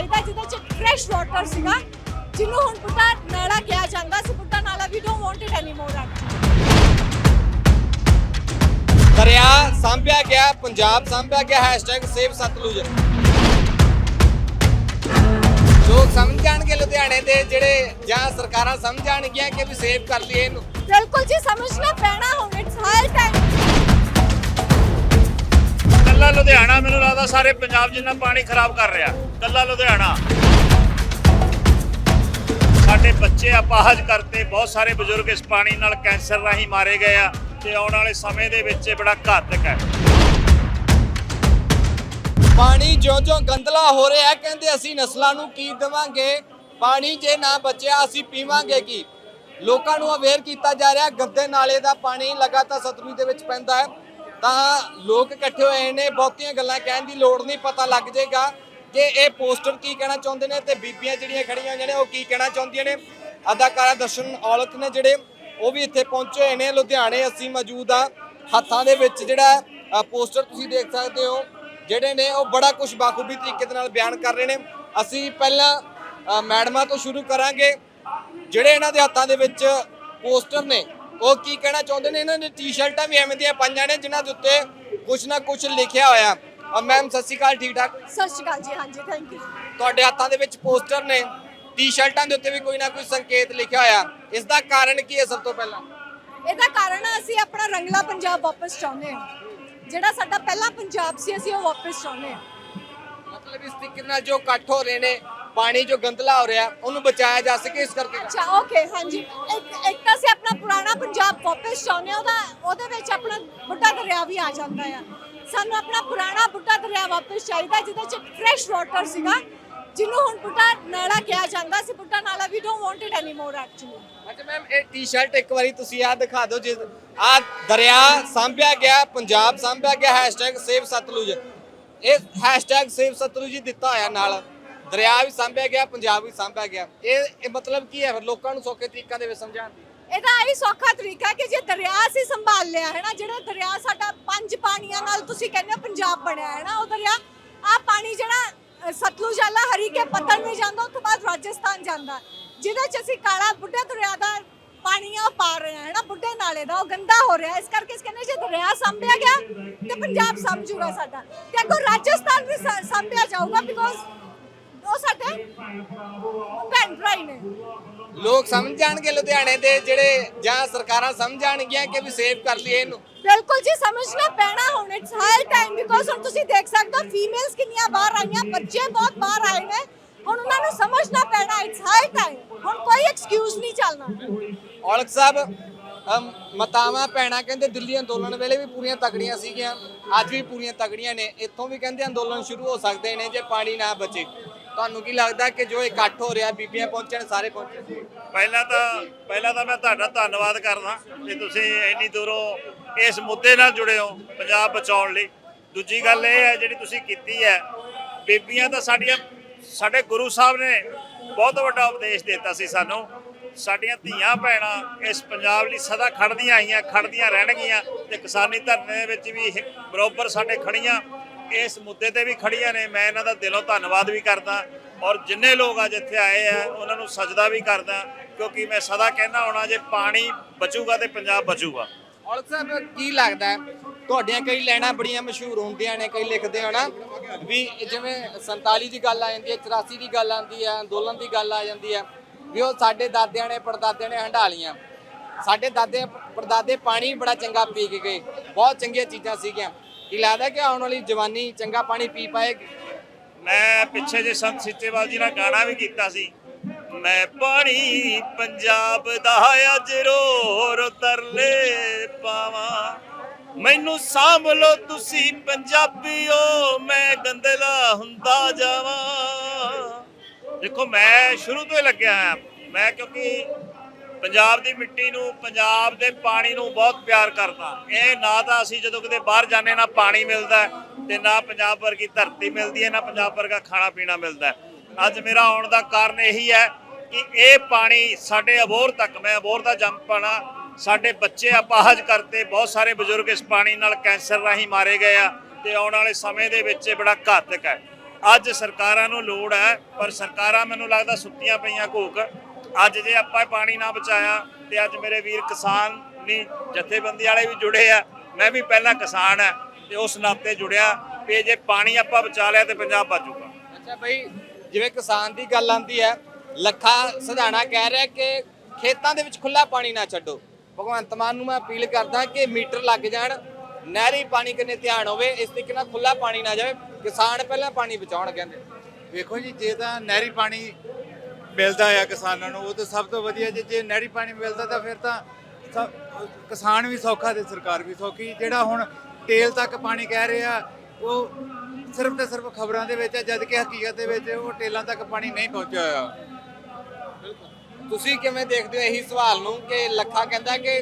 ਚਾਹੀਦਾ ਜਿਹਦੇ ਚ ਫਰੈਸ਼ ਵਾਟਰ ਸੀਗਾ ਜਿਹਨੂੰ ਹੁਣ ਬੁੱਢਾ ਨਾਲਾ ਕਿਹਾ ਜਾਂਦਾ ਸੀ Budha Nala we don't want it anymore ਦਰਿਆ ਸਾਂਭਿਆ ਗਿਆ ਪੰਜਾਬ ਸਾਂਭਿਆ ਗਿਆ ਸੇਵ ਸਤਲੁਜ ਲੋਕ ਸਮਝ ਜਾਣਗੇ ਲੁਧਿਆਣੇ ਦੇ ਜਿਹੜੇ ਜਾਂ ਸਰਕਾਰਾਂ ਸਮਝ ਜਾਣਗੀਆਂ ਕਿ ਵੀ ਸੇਵ ਕਰ ਲਈਏ ਇਹਨੂੰ। ਬਿਲਕੁਲ ਜੀ ਸਮਝਣਾ ਪੈਣਾ ਹੁਣ ਇਟਸ ਹਾਈ ਟਾਈਮ ਲੁਧਿਆਣਾ ਮੈਨੂੰ ਲੱਗਦਾ ਸਾਰੇ ਪੰਜਾਬ ਜਿੰਨਾ ਪਾਣੀ ਖਰਾਬ ਕਰ ਰਿਹਾ, ਕੱਲਾ ਲੁਧਿਆਣਾ। ਸਾਡੇ ਬੱਚੇ ਅਪਾਹਜ ਕਰਤੇ, ਬਹੁਤ ਸਾਰੇ ਬਜ਼ੁਰਗ ਇਸ ਪਾਣੀ ਨਾਲ ਕੈਂਸਰ ਰਾਹੀਂ ਮਾਰੇ ਗਏ ਆ ਤੇ ਆਉਣ ਵਾਲੇ ਸਮੇਂ ਦੇ ਵਿੱਚ ਇਹ ਬੜਾ ਘਾਤਕ ਹੈ। ਪਾਣੀ ਜਿਉਂ-ਜਿਉਂ ਗੰਦਲਾ ਹੋ ਰਿਹਾ ਕਹਿੰਦੇ ਅਸੀਂ ਨਸਲਾਂ ਨੂੰ ਕੀ ਦੇਵਾਂਗੇ? ਪਾਣੀ ਜੇ ਨਾ ਬਚਿਆ, ਅਸੀਂ ਪੀਵਾਂਗੇ ਕੀ? ਲੋਕਾਂ ਨੂੰ ਅਵੇਅਰ ਕੀਤਾ ਜਾ ਰਿਹਾ, ਗੰਦੇ ਨਾਲੇ ਦਾ ਪਾਣੀ ਲਗਾਤਾਰ ਸਤਲੁਜ ਦੇ ਵਿੱਚ ਪੈਂਦਾ ਹੈ। ਤਾਂ ਲੋਕ ਇਕੱਠੇ ਹੋਏ ਨੇ, ਬਹੁਤੀਆਂ ਗੱਲਾਂ ਕਹਿਣ ਦੀ ਲੋੜ ਨਹੀਂ, ਪਤਾ ਲੱਗ ਜਾਏਗਾ ਕਿ ਇਹ ਪੋਸਟਰ ਕੀ ਕਹਿਣਾ ਚਾਹੁੰਦੇ ਨੇ ਤੇ ਬੀਬੀਆਂ ਜਿਹੜੀਆਂ ਖੜੀਆਂ ਹੋਈਆਂ ਨੇ, ਉਹ ਕੀ ਕਹਿਣਾ ਚਾਹੁੰਦੀਆਂ ਨੇ। ਅਦਾਕਾਰਾ ਦਰਸ਼ਨ ਔਲਖ ਨੇ ਜਿਹੜੇ, ਉਹ ਵੀ ਇੱਥੇ ਪਹੁੰਚੇ ਹੋਏ ਨੇ। ਲੁਧਿਆਣੇ ਅਸੀਂ ਮੌਜੂਦ ਆ ਹੱਥਾਂ ਦੇ ਵਿੱਚ ਜਿਹੜਾ ਪੋਸਟਰ ਤੁਸੀਂ ਦੇਖ ਸਕਦੇ ਹੋ, ਜਿਹੜੇ ਨੇ, ਉਹ ਬੜਾ ਕੁਝ ਬਾਖੂਬੀ ਤਰੀਕੇ ਦੇ ਨਾਲ ਬਿਆਨ ਕਰ ਰਹੇ ਨੇ। ਅਸੀਂ ਪਹਿਲਾਂ ਮੈਡਮਾਂ ਤੋਂ ਸ਼ੁਰੂ ਕਰਾਂਗੇ, ਜਿਹੜੇ ਇਹਨਾਂ ਦੇ ਹੱਥਾਂ ਦੇ ਵਿੱਚ ਪੋਸਟਰ ਨੇ ਉਹ ਕੀ ਕਹਿਣਾ ਚਾਹੁੰਦੇ ਨੇ? ਇਹਨਾਂ ਨੇ ਟੀ-ਸ਼ਰਟਾਂ ਵੀ ਐਵੇਂ ਦੀਆਂ ਪਾਈਆਂ ਨੇ ਜਿਨ੍ਹਾਂ ਦੇ ਉੱਤੇ ਕੁਝ ਨਾ ਕੁਝ ਲਿਖਿਆ ਹੋਇਆ। ਅ, ਮੈਮ ਸਤਿ ਸ਼੍ਰੀ ਅਕਾਲ ਠੀਕ ਠਾਕ? ਸਤਿ ਸ਼੍ਰੀ ਅਕਾਲ ਜੀ ਹਾਂਜੀ ਥੈਂਕ ਯੂ ਤੁਹਾਡੇ ਹੱਥਾਂ ਦੇ ਵਿੱਚ ਪੋਸਟਰ ਨੇ ਟੀ-ਸ਼ਰਟਾਂ ਦੇ ਉੱਤੇ ਵੀ ਕੋਈ ਨਾ ਕੋਈ ਸੰਕੇਤ ਲਿਖਿਆ ਹੋਇਆ। ਇਸ ਦਾ ਕਾਰਨ ਕੀ ਹੈ ਸਭ ਤੋਂ ਪਹਿਲਾਂ? ਇਹਦਾ ਕਾਰਨ ਆ ਅਸੀਂ ਆਪਣਾ ਰੰਗਲਾ ਪੰਜਾਬ ਵਾਪਸ ਚਾਹੁੰਦੇ ਹਾਂ। ਜਿਹੜਾ ਸਾਡਾ ਪਹਿਲਾ ਪੰਜਾਬ ਸੀ ਅਸੀਂ ਉਹ ਵਾਪਸ ਚਾਹੁੰਦੇ ਹਾਂ। ਮਤਲਬ ਇਸ ਤਰੀਕੇ ਨਾਲ ਜੋ ਇਕੱਠ ਹੋ ਰਹੇ ਨੇ ਪਾਣੀ ਜੋ ਗੰਦਲਾ ਹੋ ਰਿਹਾ ਉਹਨੂੰ ਬਚਾਇਆ ਜਾ ਸਕੇ ਇਸ ਕਰਕੇ। ਅੱਛਾ ਓਕੇ ਹਾਂਜੀ। ਇੱਕ ਇੱਕ ਤਾਂ ਅਸੀਂ ਆਪਣਾ ਪੁਰਾਣਾ ਪੰਜਾਬ ਵਾਪਸ ਚਾਹੁੰਦੇ ਹਾਂ ਉਹਦਾ ਉਹਦੇ ਵਿੱਚ ਆਪਣਾ ਬੁੱਢਾ ਦਰਿਆ ਵੀ ਆ ਜਾਂਦਾ ਆ। ਸਾਨੂੰ ਆਪਣਾ ਪੁਰਾਣਾ ਬੁੱਢਾ ਦਰਿਆ ਵਾਪਸ ਚਾਹੀਦਾ ਜਿਹਦੇ ਚ ਫਰੈਸ਼ ਵਾਟਰ ਸੀਗਾ ਜਿਹਨੂੰ ਹੁਣ ਬੁੱਢਾ ਨਾਲਾ ਕਿਹਾ ਜਾਂਦਾ। ਸੀ Budha Nala we don't want it anymore actually ਅੱਛਾ ਮੈਮ ਇਹ ਟੀ-ਸ਼ਰਟ ਇੱਕ ਵਾਰੀ ਤੁਸੀਂ ਆ ਦਿਖਾ ਦਿਓ ਜਿਸ ਆ ਦਰਿਆ ਸਾਂਭਿਆ ਗਿਆ ਪੰਜਾਬ ਸਾਂਭਿਆ ਗਿਆ hashtag ਸੇਵ ਸਤਲੁਜ। ਇਹ hashtag ਸੇਵ ਸਤਲੁਜ ਹੀ ਦਿੱਤਾ ਹੋਇਆ ਨਾਲ। ਦਰਿਆ ਵੀ ਸਾਂਭਿਆ ਗਿਆ, ਪੰਜਾਬ ਵੀ ਸਾਂਭਿਆ ਗਿਆ। ਇਹ ਇਹ ਮਤਲਬ ਕੀ ਹੈ ਫਿਰ? ਲੋਕਾਂ ਨੂੰ ਸੌਖੇ ਤਰੀਕਾ ਦੇ ਵਿੱਚ ਸਮਝਾਉਣ ਦੀ। ਇਹਦਾ ਇਹ ਸੌਖਾ ਤਰੀਕਾ ਕਿ ਜੇ ਦਰਿਆ ਅਸੀਂ ਸੰਭਾਲ ਲਿਆ, ਹੈ ਨਾ? ਜਿਹੜਾ ਦਰਿਆ ਸਾਡਾ ਪੰਜ ਪਾਣੀਆਂ ਨਾਲ ਤੁਸੀਂ ਕਹਿੰਦੇ ਹੋ ਪੰਜਾਬ ਬਣਿਆ, ਹੈ ਨਾ? ਉਹ ਦਰਿਆ ਆ ਪਾਣੀ ਜਿਹੜਾ ਸਤਲੁਜ ਵਾਲਾ, ਹਰੀ ਕੇ ਪਤਨ ਵੀ ਜਾਂਦਾ ਉਸ ਤੋਂ ਬਾਅਦ ਰਾਜਸਥਾਨ ਜਾਂਦਾ। ਜਿਹਦੇ ਚ ਅਸੀਂ ਕਾਲਾ ਬੁੱਢੇ ਦਰਿਆ ਦਾ ਪਾਣੀ ਪਾ ਰਹੇ ਹੈ ਨਾ? ਬੁੱਢੇ ਨਾਲੇ ਦਾ, ਉਹ ਗੰਦਾ ਹੋ ਰਿਹਾ। ਇਸ ਕਰਕੇ ਇਸ ਕਹਿੰਦੇ ਜੇ ਦਰਿਆ ਸੰਭਿਆ ਗਿਆ, ਤੇ ਪੰਜਾਬ ਸਮਝੂਗਾ ਸਾਡਾ। ਤੇ ਅੱਗੋਂ ਰਾਜਸਥਾਨ ਵੀ ਸੰਭਿਆ ਜਾਊਗਾ ਬਿਕੋਜ਼ ਉਹ ਸਾਡੇ ਭੈਣ ਭਰਾ ਹੀ ਨੇ। ਲੋਕ ਸਮਝ ਜਾਣਗੇ ਲੁਧਿਆਣੇ ਦੇ ਜਿਹੜੇ ਜਾਂ ਸਰਕਾਰਾਂ ਸਮਝ ਜਾਣਗੀਆਂ ਕਿ ਵੀ ਸੇਵ ਕਰ ਲਈਏ ਇਹਨੂੰ। ਬਿਲਕੁਲ ਜੀ ਸਮਝਣਾ ਪੈਣਾ ਹੁਣ ਇਟਸ ਹਾਈ ਟਾਈਮ ਬਿਕੋਜ਼ ਹੁਣ ਤੁਸੀਂ ਦੇਖ ਸਕਦੇ ਹੋ ਫੀਮੇਲਸ ਕਿੰਨੀਆਂ ਬਾਹਰ ਆਈਆਂ ਬੱਚੇ ਬਹੁਤ ਬਾਹਰ ਆਏ ਨੇ। ਹੁਣ ਉਹਨਾਂ ਨੂੰ ਸਮਝਣਾ ਪੈਣਾ ਇਟਸ ਹਾਈ ਟਾਈਮ ਹੁਣ ਕੋਈ ਐਕਸਕਿਊਜ਼ ਨਹੀਂ ਚੱਲਣਾ। ਔਲਖ ਸਾਹਿਬ ਮਾਤਾਵਾਂ ਭੈਣਾਂ ਕਹਿੰਦੇ ਦਿੱਲੀ ਅੰਦੋਲਨ ਵੇਲੇ ਵੀ ਪੂਰੀਆਂ ਤਗੜੀਆਂ ਸੀਗੀਆਂ ਅੱਜ ਵੀ ਪੂਰੀਆਂ ਤਗੜੀਆਂ ਨੇ ਇੱਥੋਂ ਵੀ ਕਹਿੰਦੇ ਅੰਦੋਲਨ ਸ਼ੁਰੂ ਹੋ ਸਕਦੇ ਨੇ ਜੇ ਪਾਣੀ ਨਾ ਬਚੇ। ਤੁਹਾਨੂੰ ਕੀ ਲੱਗਦਾ ਕਿ ਜੋ ਇਕੱਠ ਹੋ ਰਿਹਾ, ਬੀਬੀਆਂ ਪਹੁੰਚਣ, ਸਾਰੇ ਪਹੁੰਚਣ? ਪਹਿਲਾਂ ਤਾਂ ਪਹਿਲਾਂ ਤਾਂ ਮੈਂ ਤੁਹਾਡਾ ਧੰਨਵਾਦ ਕਰਦਾ ਕਿ ਤੁਸੀਂ ਇੰਨੀ ਦੂਰੋਂ ਇਸ ਮੁੱਦੇ ਨਾਲ ਜੁੜੇ ਹੋ ਪੰਜਾਬ ਬਚਾਉਣ ਲਈ। ਦੂਜੀ ਗੱਲ ਇਹ ਹੈ, ਜਿਹੜੀ ਤੁਸੀਂ ਕੀਤੀ ਹੈ, ਬੀਬੀਆਂ ਤਾਂ ਸਾਡੀਆਂ, ਸਾਡੇ ਗੁਰੂ ਸਾਹਿਬ ਨੇ ਬਹੁਤ ਵੱਡਾ ਉਪਦੇਸ਼ ਦਿੱਤਾ ਸੀ ਸਾਨੂੰ। ਸਾਡੀਆਂ ਧੀਆਂ ਭੈਣਾਂ ਇਸ ਪੰਜਾਬ ਲਈ ਸਦਾ ਖੜਦੀਆਂ ਆਈਆਂ ਖੜਦੀਆਂ ਰਹਿਣਗੀਆਂ ਤੇ ਕਿਸਾਨੀ ਧਰਨੇ ਵਿੱਚ ਵੀ ਬਰੋਬਰ ਸਾਡੇ ਖੜੀਆਂ ਇਸ ਮੁੱਦੇ ਤੇ ਵੀ ਖੜੀਆਂ ਨੇ। ਮੈਂ ਇਹਨਾਂ ਦਾ ਦਿਲੋਂ ਧੰਨਵਾਦ ਵੀ ਕਰਦਾ ਔਰ ਜਿੰਨੇ ਲੋਕ ਅੱਜ ਇੱਥੇ ਆਏ ਆ, ਉਹਨਾਂ ਨੂੰ ਸਜਦਾ ਵੀ ਕਰਦਾ ਕਿਉਂਕਿ ਮੈਂ ਸਦਾ ਕਹਿਣਾ ਹੋਣਾ ਜੇ ਪਾਣੀ ਬਚੂਗਾ ਤੇ ਪੰਜਾਬ ਬਚੂਗਾ। ਔਰ ਸਾਹਿਬ ਕੀ ਲੱਗਦਾ ਤੁਹਾਡੀਆਂ ਕਈ ਲਾਈਨਾਂ ਬੜੀਆਂ ਮਸ਼ਹੂਰ ਹੁੰਦੀਆਂ ਨੇ, ਕਈ ਲਿਖਦੇ ਹੋ ਵੀ ਜਿਵੇਂ 47 ਦੀ ਗੱਲ ਆ ਜਾਂਦੀ ਹੈ 84 ਦੀ ਗੱਲ ਆਉਂਦੀ ਹੈ, ਅੰਦੋਲਨ ਦੀ ਗੱਲ ਆ ਜਾਂਦੀ ਹੈ, ਵੀ ਉਹ ਸਾਡੇ ਦਾਦਿਆਂ ਨੇ, ਪੜਦਾਦਿਆਂ ਨੇ ਹੰਢਾਲੀਆਂ। ਸਾਡੇ ਦਾਦੇ, ਪੜਦਾਦੇ ਪਾਣੀ ਬੜਾ ਚੰਗਾ ਪੀ ਕੇ ਗਏ, ਬਹੁਤ ਚੰਗੀਆਂ ਚੀਜ਼ਾਂ ਸੀਗੀਆਂ। ਕੀ ਲੱਗਦਾ ਕਿ ਆਉਣ ਵਾਲੀ ਜਵਾਨੀ ਚੰਗਾ ਪਾਣੀ ਪੀ ਪਾਏਗੀ? ਮੈਂ ਪਿੱਛੇ ਜੇ ਸੰਤ ਸਿੱਚੇਵਾਲ ਜੀ ਨਾਲ ਗਾਣਾ ਵੀ ਕੀਤਾ ਸੀ। ਮੈਂ ਪਾਣੀ ਪੰਜਾਬ ਦਾ ਅੱਜ ਰੋ ਤਰਲੇ ਪਾਵਾਂ। ਮੈਨੂੰ ਸਾਂਭ ਲੋ ਤੁਸੀਂ ਪੰਜਾਬੀਓ, ਮੈਂ ਗੰਦਲਾ ਹੁੰਦਾ ਜਾਵਾਂ। ਦੇਖੋ, ਮੈਂ ਸ਼ੁਰੂ ਤੋਂ ਹੀ ਲੱਗਿਆ ਹਾਂ ਮੈਂ ਕਿਉਂਕਿ ਪੰਜਾਬ ਦੀ ਮਿੱਟੀ ਨੂੰ ਪੰਜਾਬ ਦੇ ਪਾਣੀ ਨੂੰ ਬਹੁਤ ਪਿਆਰ ਕਰਦਾ। ਇਹ ਨਾ ਤਾਂ ਅਸੀਂ ਜਦੋਂ ਕਿਤੇ ਬਾਹਰ ਜਾਂਦੇ ਨਾ ਪਾਣੀ ਮਿਲਦਾ ਹੈ, ਤੇ ਨਾ ਪੰਜਾਬ ਵਰਗੀ ਧਰਤੀ ਮਿਲਦੀ ਹੈ ਨਾ ਪੰਜਾਬ ਵਰਗਾ ਖਾਣਾ ਪੀਣਾ ਮਿਲਦਾ ਅੱਜ ਮੇਰਾ ਆਉਣ ਦਾ ਕਾਰਨ ਇਹੀ ਹੈ ਕਿ ਇਹ ਪਾਣੀ ਸਾਡੇ ਅਬੋਰ ਤੱਕ ਮੈਂ ਅਬੋਰ ਦਾ ਜੰਮ ਪਾਣਾ ਸਾਡੇ ਬੱਚੇ ਅਪਾਹਜ ਕਰਤੇ ਬਹੁਤ ਸਾਰੇ ਬਜ਼ੁਰਗ ਇਸ ਪਾਣੀ ਨਾਲ ਕੈਂਸਰ ਰਾਹੀਂ ਮਾਰੇ ਗਏ ਆ ਤੇ ਆਉਣ ਵਾਲੇ ਸਮੇਂ ਦੇ ਵਿੱਚ ਇਹ ਬੜਾ ਘਾਤਕ ਹੈ। ਅੱਜ ਸਰਕਾਰਾਂ ਨੂੰ ਲੋੜ ਹੈ ਪਰ ਸਰਕਾਰਾਂ ਮੈਨੂੰ ਲੱਗਦਾ ਸੁੱਤੀਆਂ ਪਈਆਂ ਘੋਕ। ਅੱਜ ਜੇ ਆਪਾਂ ਪਾਣੀ ਨਾ ਬਚਾਇਆ ਤੇ ਅੱਜ ਮੇਰੇ ਵੀਰ ਕਿਸਾਨ ਨਹੀਂ ਜਥੇਬੰਦੀ ਵਾਲੇ ਵੀ ਜੁੜੇ ਆ ਮੈਂ ਵੀ ਪਹਿਲਾਂ ਕਿਸਾਨ ਆ ਤੇ ਉਸ ਨਾਤੇ ਜੁੜਿਆ ਵੀ ਜੇ ਪਾਣੀ ਆਪਾਂ ਬਚਾ ਲਿਆ ਤੇ ਪੰਜਾਬ ਬਚੂਗਾ ਅੱਛਾ ਬਈ ਜਿਵੇਂ ਕਿਸਾਨ ਦੀ ਗੱਲ ਆਂਦੀ ਹੈ ਲੱਖਾ ਸਧਾਣਾ ਕਹਿ ਰਿਹਾ ਕਿ ਖੇਤਾਂ ਦੇ ਵਿੱਚ ਖੁੱਲਾ ਪਾਣੀ ਨਾ ਛੱਡੋ। ਭਗਵੰਤ ਮਾਨ ਨੂੰ ਮੈਂ ਅਪੀਲ ਕਰਦਾ ਕਿ ਮੀਟਰ ਲੱਗ ਜਾਣ ਨਹਿਰੀ ਪਾਣੀ ਕੰਨੇ ਧਿਆਨ ਹੋਵੇ ਇਸ ਤਰੀਕੇ ਨਾਲ ਖੁੱਲਾ ਪਾਣੀ ਨਾ ਜਾਵੇ ਕਿਸਾਨ ਪਹਿਲਾਂ ਪਾਣੀ ਬਚਾਉਣ ਕਹਿੰਦੇ ਵੇਖੋ ਜੀ ਜੇ ਤਾਂ ਨਹਿਰੀ ਪਾਣੀ ਮਿਲਦਾ ਆ ਕਿਸਾਨਾਂ ਨੂੰ, ਉਹ ਤਾਂ ਸਭ ਤੋਂ ਵਧੀਆ ਜੇ ਜੇ ਨਹਿਰੀ ਪਾਣੀ ਮਿਲਦਾ ਤਾਂ ਫਿਰ ਤਾਂ ਸਭ- ਕਿਸਾਨ ਵੀ ਸੌਖਾ ਤੇ ਸਰਕਾਰ ਵੀ ਸੌਖੀ। ਜਿਹੜਾ ਹੁਣ ਤੇਲ ਤੱਕ ਪਾਣੀ ਕਹਿ ਰਿਹਾ, ਉਹ ਸਿਰਫ ਤੇ ਸਿਰਫ ਖਬਰਾਂ ਦੇ ਵਿੱਚ ਹੈ ਜਦ ਕਿ ਹਕੀਕਤ ਦੇ ਵਿੱਚ ਉਹ ਟੇਲਾਂ ਤੱਕ ਪਾਣੀ ਨਹੀਂ ਪਹੁੰਚਿਆ ਹੋਇਆ। ਤੁਸੀਂ ਕਿਵੇਂ ਦੇਖਦੇ ਹੋ ਇਹੀ ਸਵਾਲ ਨੂੰ ਕਿ ਲੱਖਾ ਕਹਿੰਦਾ ਕਿ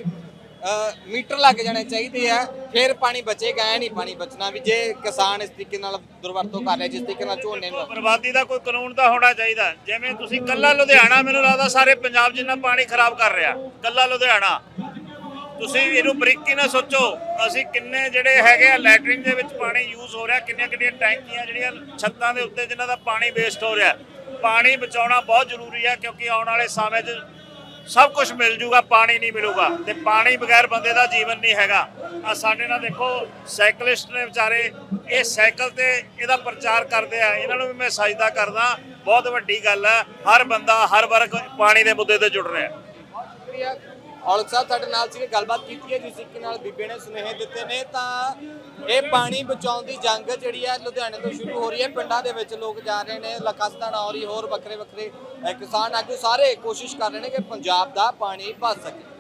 ਮੀਟਰ ਲੱਗ ਜਾਣੇ ਚਾਹੀਦੇ ਆ, ਫਿਰ ਪਾਣੀ ਬਚੇਗਾ, ਐ ਨਹੀਂ ਪਾਣੀ ਬਚਣਾ ਵੀ ਜੇ ਕਿਸਾਨ ਇਸ ਤਰੀਕੇ ਨਾਲ ਦੁਰਵਰਤੋਂ ਕਰ ਰਿਹਾ, ਜਿਸ ਤਰੀਕੇ ਨਾਲ ਝੋਨੇ ਨੂੰ ਬਰਬਾਦੀ ਦਾ ਕੋਈ ਕਾਨੂੰਨ ਤਾਂ ਹੋਣਾ ਚਾਹੀਦਾ। ਜਿਵੇਂ ਤੁਸੀਂ ਕੱਲਾ ਲੁਧਿਆਣਾ, ਮੈਨੂੰ ਲੱਗਦਾ ਸਾਰੇ ਪੰਜਾਬ ਜਿੰਨਾ ਪਾਣੀ ਖਰਾਬ ਕਰ ਰਿਹਾ, ਕੱਲਾ ਲੁਧਿਆਣਾ। ਤੁਸੀਂ ਇਹਨੂੰ ਬਰੀਕੀ ਨਾਲ ਸੋਚੋ, ਅਸੀਂ ਕਿੰਨੇ ਜਿਹੜੇ ਹੈਗੇ ਆ ਲੈਟਰਿੰਗ ਦੇ ਵਿੱਚ ਪਾਣੀ ਯੂਜ਼ ਹੋ ਰਿਹਾ ਕਿੰਨੀਆਂ ਕਿੰਨੀਆਂ ਟੈਂਕੀਆਂ ਜਿਹੜੀਆਂ ਛੱਤਾਂ ਦੇ ਉੱਤੇ ਜਿਨ੍ਹਾਂ ਦਾ ਪਾਣੀ ਵੇਸਟ ਹੋ ਰਿਹਾ। ਪਾਣੀ ਬਚਾਉਣਾ ਬਹੁਤ ਜ਼ਰੂਰੀ ਹੈ ਕਿਉਂਕਿ ਆਉਣ ਵਾਲੇ ਸਮੇਂ 'ਚ ਸਭ ਕੁਝ ਮਿਲ ਜੂਗਾ, ਪਾਣੀ ਨਹੀਂ ਮਿਲੂਗਾ ਤੇ ਪਾਣੀ ਬਗੈਰ ਬੰਦੇ ਦਾ ਜੀਵਨ ਨਹੀਂ ਹੈਗਾ। ਆ ਸਾਡੇ ਨਾਲ ਦੇਖੋ, ਸਾਈਕਲਿਸਟ ਨੇ ਵਿਚਾਰੇ, ਇਹ ਸਾਈਕਲ ਤੇ ਇਹਦਾ ਪ੍ਰਚਾਰ ਕਰਦੇ ਆ। ਇਹਨਾਂ ਨੂੰ ਵੀ ਮੈਂ ਸਜਦਾ ਕਰਦਾ, ਬਹੁਤ ਵੱਡੀ ਗੱਲ ਹੈ, ਹਰ ਬੰਦਾ ਹਰ ਵਰਗ ਪਾਣੀ ਦੇ ਮੁੱਦੇ ਤੇ ਜੁੜ ਰਿਹਾ ਔਲਖ ਸਾਹਿਬ ਸਾਡੇ ਨਾਲ ਸੀਗੇ, ਗੱਲਬਾਤ ਕੀਤੀ ਹੈ, ਜਿਸ ਤਰੀਕੇ ਨਾਲ ਬੀਬੇ ਨੇ ਸੁਨੇਹੇ ਦਿੱਤੇ ਨੇ, ਤਾਂ ਇਹ ਪਾਣੀ ਬਚਾਉਣ ਦੀ ਜੰਗ ਜਿਹੜੀ ਹੈ ਲੁਧਿਆਣੇ ਤੋਂ ਸ਼ੁਰੂ ਹੋ ਰਹੀ ਹੈ, ਪਿੰਡਾਂ ਦੇ ਵਿੱਚ ਲੋਕ ਜਾ ਰਹੇ ਨੇ ਲਖਸਤਾ ਨੌਰੀ ਹੋਰ ਵੱਖਰੇ ਵੱਖਰੇ ਕਿਸਾਨ ਆਗੂ ਸਾਰੇ ਕੋਸ਼ਿਸ਼ ਕਰ ਰਹੇ ਨੇ ਕਿ ਪੰਜਾਬ ਦਾ ਪਾਣੀ ਭਰ ਸਕੇ।